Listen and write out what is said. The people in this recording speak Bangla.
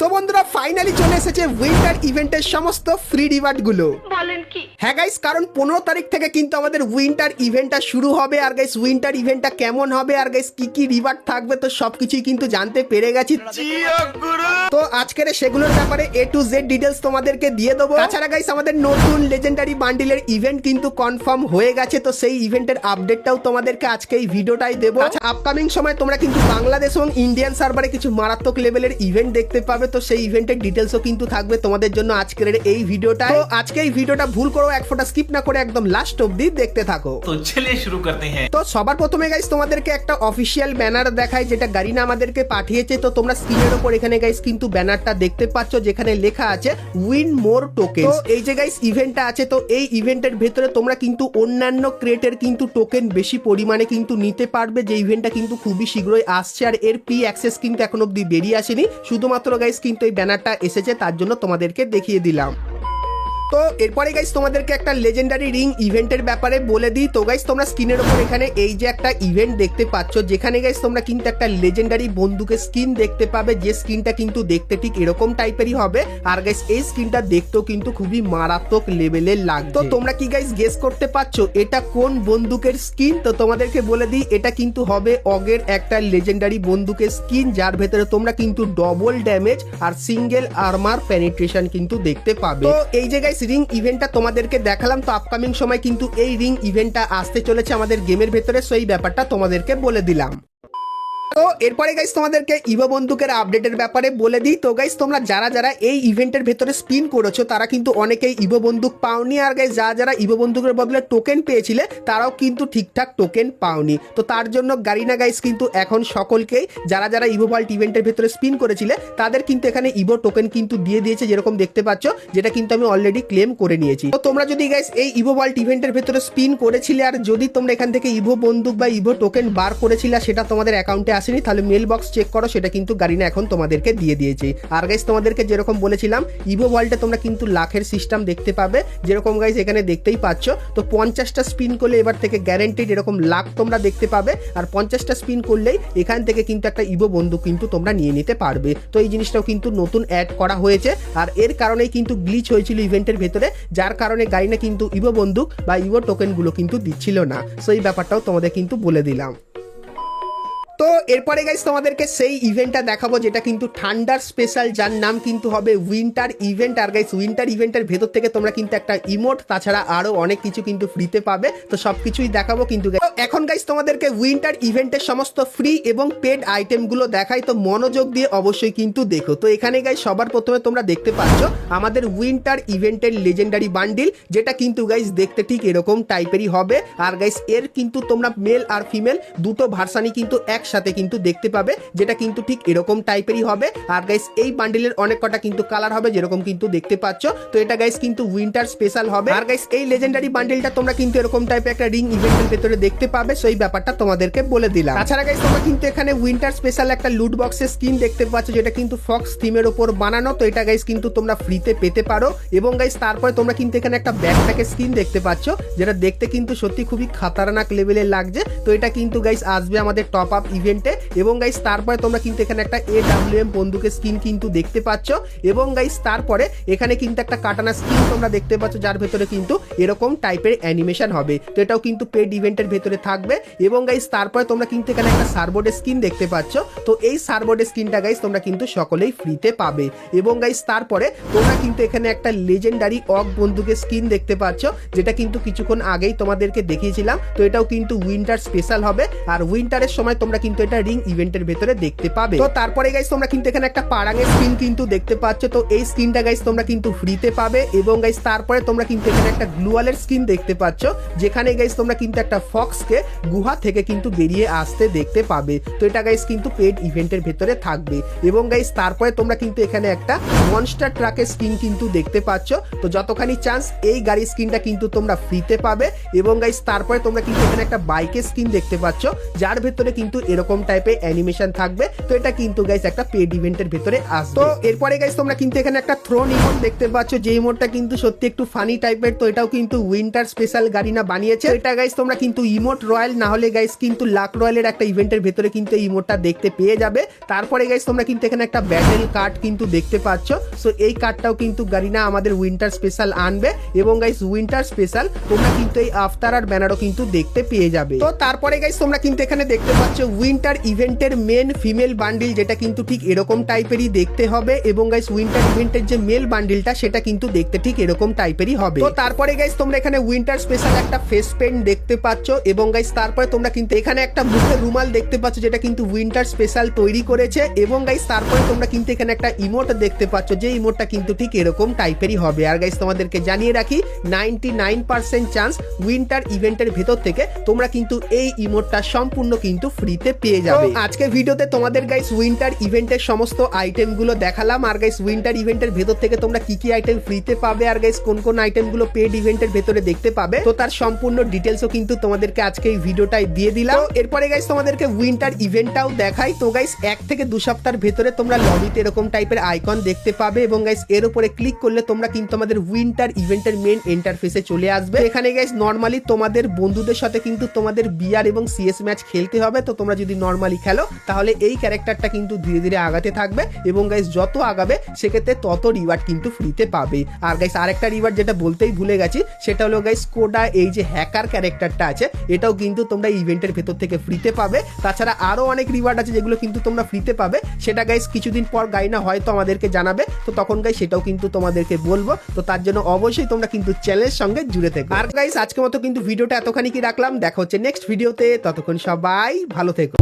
তো বন্ধুরা ফাইনালি চলে এসেছে উইন্টার ইভেন্টের সমস্ত ফ্রি রিওয়ার্ডগুলো। বলেন কি? হ্যাঁ গাইস কারণ পনেরো তারিখ থেকে কিন্তু আমাদের উইন্টার ইভেন্টটা শুরু হবে। আর গাইস উইন্টার ইভেন্টটা কেমন হবে? আর গাইস কি কি রিওয়ার্ড থাকবে? তো সবকিছুই কিন্তু জানতে পেরে গেছি। তো আজকের সেগুলোর ব্যাপারে এ টু জেড ডিটেলস তোমাদেরকে দিয়ে দেবো। তাছাড়া গাইস আমাদের নতুন লেজেন্ডারি বান্ডিলের ইভেন্ট কিন্তু কনফার্ম হয়ে গেছে। তো সেই ইভেন্টের আপডেটটাও তোমাদেরকে আজকে এই ভিডিওটাই দেবো। আপকামিং সময় তোমরা কিন্তু বাংলাদেশ এবং ইন্ডিয়ান সার্ভারে কিছু মারাত্মক লেভেলের ইভেন্ট দেখতে পাবে। যাবে তো সেই ইভেন্টের ডিটেলসও কিন্তু থাকবে তোমাদের জন্য আজকের এই ভিডিওটা তো আজকে এই ভিডিওটা ভুল করো এক ফোটা স্কিপ না করে একদম লাস্ট অবধি দেখতে থাকো। তো চলে শুরু করতে হ্যাঁ। তো সবার প্রথমে গাইস তোমাদেরকে একটা অফিশিয়াল ব্যানার দেখায় যেটা গারিনা আমাদেরকে পাঠিয়েছে। তো তোমরা স্ক্রিনের উপর এখানে গাইস কিন্তু ব্যানারটা দেখতে পাচ্ছ যেখানে লেখা আছে উইন মোর টোকেন তো এই যে গাইস ইভেন্টটা আছে তো এই ইভেন্টের ভেতরে তোমরা কিন্তু অন্যান্য ক্রেটের কিন্তু টোকেন বেশি পরিমাণে কিন্তু নিতে পারবে। যে ইভেন্টটা কিন্তু খুবই শীঘ্রই আসছে আর এর প্রি অ্যাক্সেস কিন্তু এখন অব্দি বেরিয়ে আসেনি। শুধুমাত্র গাইস কিন্তু এই ব্যানারটা এসেছে তার জন্য তোমাদেরকে দেখিয়ে দিলাম। তো এরপরে গাইস তোমাদেরকে একটা লেজেন্ডারি রিং ইভেন্টের ব্যাপারে বলে দিই। তো গাইস তোমরা স্ক্রিনের উপর এখানে এই যে একটা ইভেন্ট দেখতে পাচ্ছ, যেখানে গাইস তোমরা কিন্তু একটা লেজেন্ডারি বন্দুকের স্কিন দেখতে পাবে। যে স্কিনটা কিন্তু দেখতে ঠিক এরকম টাইপেরই হবে। আর গাইস এই স্কিনটা দেখতেও কিন্তু খুবই মারাত্মক লেভেলের লাগবে। তো তোমরা কি গাইস গেস করতে পারছ এটা কোন বন্দুকের স্কিন তো তোমাদেরকে বলে দিই, এটা কিন্তু হবে অগের একটা লেজেন্ডারি বন্দুকের স্কিন যার ভেতরে তোমরা কিন্তু ডবল ড্যামেজ আর সিঙ্গেল আর্মার পেনিট্রেশন কিন্তু দেখতে পাবে। তো এই যে গাইস রিং ইভেন্টটা তোমাদেরকে দেখালাম, তো আপকামিং সময় কিন্তু এই রিং ইভেন্টটা আসতে চলেছে আমাদের গেমের ভেতরে এই ব্যাপারটা তোমাদেরকে বলে দিলাম। তো এরপরে গাইস তোমাদেরকে ইভো বন্দুকের আপডেটের ব্যাপারে বলে দিই। তো গাইস তোমরা যারা যারা এই ইভেন্টের ভেতরে স্পিন করেছ, তারা কিন্তু অনেকেই ইভো বন্দুক পাওনি। আর গাইস যারা যারা ইভো বন্দুকের বদলে টোকেন পেয়েছিলে, তারাও কিন্তু ঠিকঠাক টোকেন পাওনি। তো তার জন্য গারিনা গাইস কিন্তু এখন সকলকেই, যারা যারা ইভো ওয়ার্ল্ড ইভেন্টের ভেতরে স্পিন করেছিলে, তাদের কিন্তু এখানে ইভো টোকেন কিন্তু দিয়ে দিয়েছে, যেরকম দেখতে পাচ্ছ, যেটা কিন্তু আমি অলরেডি ক্লেম করে নিয়েছি। তো তোমরা যদি গাইস এই ইভো ওয়ার্ল্ড ইভেন্টের ভেতরে স্পিন করেছিলে, আর যদি তোমরা এখান থেকে ইভো বন্দুক বা ইভো টোকেন বার করেছিলে, সেটা তোমাদের অ্যাকাউন্টে আসেনি, তাহলে মেল বক্স চেক করো, সেটা কিন্তু গারিনা এখন তোমাদেরকে দিয়ে দিয়েছে। আর গাইস তোমাদেরকে যেরকম বলেছিলাম ইভো ওয়ার্ল্ডে তোমরা কিন্তু লাখের সিস্টেম দেখতে পাবে। যেরকম গাইস এখানে দেখতেই পাচ্ছ, তো পঞ্চাশটা স্পিন করলে এবার থেকে গ্যারেন্টিড এরকম লাখ তোমরা দেখতে পাবে। আর পঞ্চাশটা স্পিন করলেই এখান থেকে কিন্তু একটা ইভো বন্দুক কিন্তু তোমরা নিয়ে নিতে পারবে। তো এই জিনিসটাও কিন্তু নতুন অ্যাড করা হয়েছে। আর এর কারণেই কিন্তু গ্লিচ হয়েছিল ইভেন্টের ভেতরে, যার কারণে গাড়িনা কিন্তু ইভো বন্দুক বা ইভো টোকেনগুলো কিন্তু দিচ্ছিল না। সো এই ব্যাপারটাও তোমাদের কিন্তু বলে দিলাম। তো এরপরে গাইস তোমাদেরকে সেই ইভেন্টটা দেখাবো, যেটা কিন্তু ঠান্ডার স্পেশাল যার নাম কিন্তু হবে উইন্টার ইভেন্ট আর গাইস উইন্টার ইভেন্টের ভেতর থেকে তোমরা কিন্তু একটা ইমোট তাছাড়া আরও অনেক কিছু কিন্তু ফ্রিতে পাবে। তো সবকিছুই দেখাবো কিন্তু এখন গাইস তোমাদেরকে উইন্টার ইভেন্টের সমস্ত ফ্রি এবং পেড আইটেমগুলো দেখাই। তো মনোযোগ দিয়ে অবশ্যই কিন্তু দেখো। তো এখানে গাইস সবার প্রথমে তোমরা দেখতে পাচ্ছ আমাদের উইন্টার ইভেন্টের লেজেন্ডারি বান্ডিল যেটা কিন্তু গাইস দেখতে ঠিক এরকম টাইপেরই হবে। আর গাইস এর কিন্তু তোমরা মেল আর ফিমেল দুটো ভার্সানই কিন্তু একসাথে কিন্তু দেখতে পাবে, যেটা কিন্তু ঠিক এরকম টাইপেরই হবে। আর গাইস এই বান্ডিলের অনেক কটা কিন্তু কালার হবে, যেরকম কিন্তু দেখতে পাচ্ছ। তো এটা গাইস কিন্তু উইন্টার স্পেশাল হবে। আর গাইস এই লেজেন্ডারি বান্ডিলটা তোমরা কিন্তু এরকম টাইপের একটা রিং ইভেন্টের ভেতরে দেখতে পাবে, সেই ব্যাপারটা তোমাদেরকে বলে দিলাম। তাছাড়া গাইস তোমরা কিন্তু এখানে উইন্টার স্পেশাল একটা লুট বক্সের স্কিন দেখতে পাচ্ছ, যেটা কিন্তু ফক্স থিমের উপর বানানো। তো এটা গাইস কিন্তু তোমরা ফ্রিতে পেতে পারো। এবং গাইস তারপরে তোমরা কিন্তু এখানে একটা ব্যাকপ্যাকের স্কিন দেখতে পাচ্ছ, যেটা দেখতে কিন্তু সত্যি খুবই খাতারনাক লেভেলের লাগছে। তো এটা কিন্তু গাইস আসবে আমাদের টপ আপ ইভেন্টে এবং গাইস তারপরে তোমরা কিন্তু এখানে একটা এ ডাব্লিউ এম বন্দুকের স্কিন কিন্তু দেখতে পাচ্ছ। এবং গাইস তারপরে এখানে কিন্তু একটা কাটানা স্কিন তোমরা দেখতে পাচ্ছ, যার ভেতরে কিন্তু এরকম টাইপের অ্যানিমেশন হবে। তো এটাও কিন্তু পেড ইভেন্টের ভেতরে থাকবে। এবং গাইস তারপরে তোমরা কিন্তু এখানে একটা সার্বোর্ডের স্কিন দেখতে পাচ্ছ। তো এই সার্বোর্ডের স্কিনটা গাইস তোমরা কিন্তু সকলেই ফ্রিতে পাবে। এবং গাইস তারপরে তোমরা কিন্তু এখানে একটা লেজেন্ডারি অক বন্দুকের স্কিন দেখতে পাচ্ছ, যেটা কিন্তু কিছুক্ষণ আগেই তোমাদেরকে দেখিয়েছিলাম। তো এটাও কিন্তু উইন্টার স্পেশাল হবে। আর উইন্টারের সময় তোমরা কিন্তু এটা রিং ইভেন্টের ভেতরে দেখতে পাবে। তো তারপরে গাইস তোমরা কিন্তু এখানে একটা পারাঙের স্কিন কিন্তু দেখতে পাচ্ছ। তো এই স্কিনটা গাইস তোমরা কিন্তু ফ্রিতে পাবে এবং গাইস তারপরে তোমরা কিন্তু এখানে একটা গ্লুয়ালের স্কিন দেখতে পাচ্ছ, যেখানে গাইস তোমরা কিন্তু একটা ফক্সকে গুহা থেকে কিন্তু বেরিয়ে আসতে দেখতে পাবে। তো এটা গাইস কিন্তু পেড ইভেন্টের ভেতরে থাকবে। এবং গাইস তারপরে তোমরা কিন্তু এখানে একটা মনস্টার ট্রাকের স্কিন কিন্তু দেখতে পাচ্ছ। তো যতখানি চান্স এই গাড়ির স্কিনটা কিন্তু তোমরা ফ্রিতে পাবে। এবং গাইস তারপরে তোমরা কিন্তু এখানে একটা বাইকের স্কিন দেখতে পাচ্ছ, যার ভেতরে কিন্তু এরকম টাইপের অ্যানিমেশন থাকবে। তো এটা কিন্তু গাইস একটা পেড ইভেন্টের ভেতরে আসবে। তো এরপরে গাইস তোমরা কিন্তু এখানে একটা থ্রোন ইমোট দেখতে পাচ্ছ। যে ইমোটটা কিন্তু সত্যি একটু ফানি টাইপের তো এটাও কিন্তু উইন্টার স্পেশাল গাড়িনা বানিয়েছে। এটা গাইস তোমরা কিন্তু ইমোট রয়্যাল না হলে গাইস কিন্তু লাক রয়্যালের একটা ইভেন্টের ভেতরে কিন্তু এই ইমোটটা দেখতে পেয়ে যাবে। তারপরে গাইস তোমরা কিন্তু এখানে একটা ব্যাটেল কার্ড কিন্তু দেখতে পাচ্ছ। সো এই কার্ডটাও কিন্তু গাড়িনা আমাদের উইন্টার স্পেশাল আনবে এবং গাইস উইন্টার স্পেশাল তোমরা কিন্তু এই আফতার আর ব্যানারও কিন্তু দেখতে পেয়ে যাবে। তো তারপরে গাইস তোমরা কিন্তু এখানে দেখতে পাচ্ছ উইন্টার ইভেন্টের মেন ফিমেল বান্ডিল যেটা কিন্তু ঠিক এরকম টাইপেরই দেখতে হবে। এবং গাইস উইন্টার ইভেন্টের যে মেল বান্ডিলটা সেটা কিন্তু দেখতে ঠিক এরকম টাইপেরই হবে। তো তারপরে গাইস তোমরা এখানে উইন্টার স্পেশাল একটা ফেস পেন্ট দেখতে পাচ্ছ। এবং গাইস তারপরে তোমরা কিন্তু এখানে একটা মুখের রুমাল দেখতে পাচ্ছ, যেটা কিন্তু উইন্টার স্পেশাল তৈরি করেছে। এবং গাইস তারপরে তোমরা কিন্তু এখানে একটা ইমোট দেখতে পাচ্ছ, যে ইমোটটা কিন্তু ঠিক এরকম টাইপেরই হবে। আর গাইস তোমাদেরকে জানিয়ে রাখি নাইনটি চান্স উইন্টার ইভেন্টের ভেতর থেকে তোমরা কিন্তু এই ইমোটটা সম্পূর্ণ কিন্তু ফ্রিতে পেয়ে যাবে। আজকে ভিডিওতে তোমাদের গাইস উইন্টার ইভেন্টের সমস্ত আইটেমগুলো দেখালাম। আর গাইস উইন্টার ইভেন্টের ভেতর থেকে তোমরা কি কি আইটেম ফ্রিতে পাবে? আর গাইস কোন কোন আইটেমগুলো পেড ইভেন্টের ভেতরে দেখতে পাবে? তো তার সম্পূর্ণ ডিটেলসও কিন্তু তোমাদেরকে আজকে এই ভিডিওটাই দিয়ে দিলাম। এরপরে গাইস তোমাদেরকে উইন্টার ইভেন্টটাও দেখাই। তো গাইস এক থেকে দু সপ্তাহের ভেতরে তোমরা লবিতে এরকম টাইপের আইকন দেখতে পাবে এবং গাইস এর উপরে ক্লিক করলে তোমরা কিন্তু আমাদের উইন্টার ইভেন্টের মেন ইন্টারফেসে চলে আসবে। এখানে গাইস নর্মালি তোমাদের বন্ধুদের সাথে কিন্তু তোমাদের বিয়ার এবং সিএস ম্যাচ খেলতে হবে। তো তোমরা যদি নর্মালি খেলো, তাহলে এই ক্যারেক্টারটা কিন্তু ধীরে ধীরে আগাতে থাকবে এবং গাইস যত আগাবে, সেক্ষেত্রে তত রিওয়ার্ড কিন্তু ফ্রিতে পাবে। আর গাইস আরেকটা রিওয়ার্ড যেটা বলতেই ভুলে গেছি, সেটা হলো গাইস কোডা এই যে হ্যাকার ক্যারেক্টারটা আছে, এটাও কিন্তু তোমরা ইভেন্টের ভেতর থেকে ফ্রিতে পাবে। তাছাড়া আরও অনেক রিওয়ার্ড আছে যেগুলো কিন্তু তোমরা ফ্রিতে পাবে। সেটা গাইস কিছুদিন পর গাইনা হয়তো আমাদেরকে জানাবে। তো তখন গাইস সেটাও কিন্তু তোমাদেরকে বলব। তো তার জন্য অবশ্যই তোমরা কিন্তু চ্যানেলের সঙ্গে জুড়ে থেকো। আর গাইস আজকে মতো কিন্তু ভিডিওটা এতখানি কি রাখলাম? দেখা হচ্ছে নেক্সট ভিডিওতে ততক্ষণ সবাই ভালো থেকো।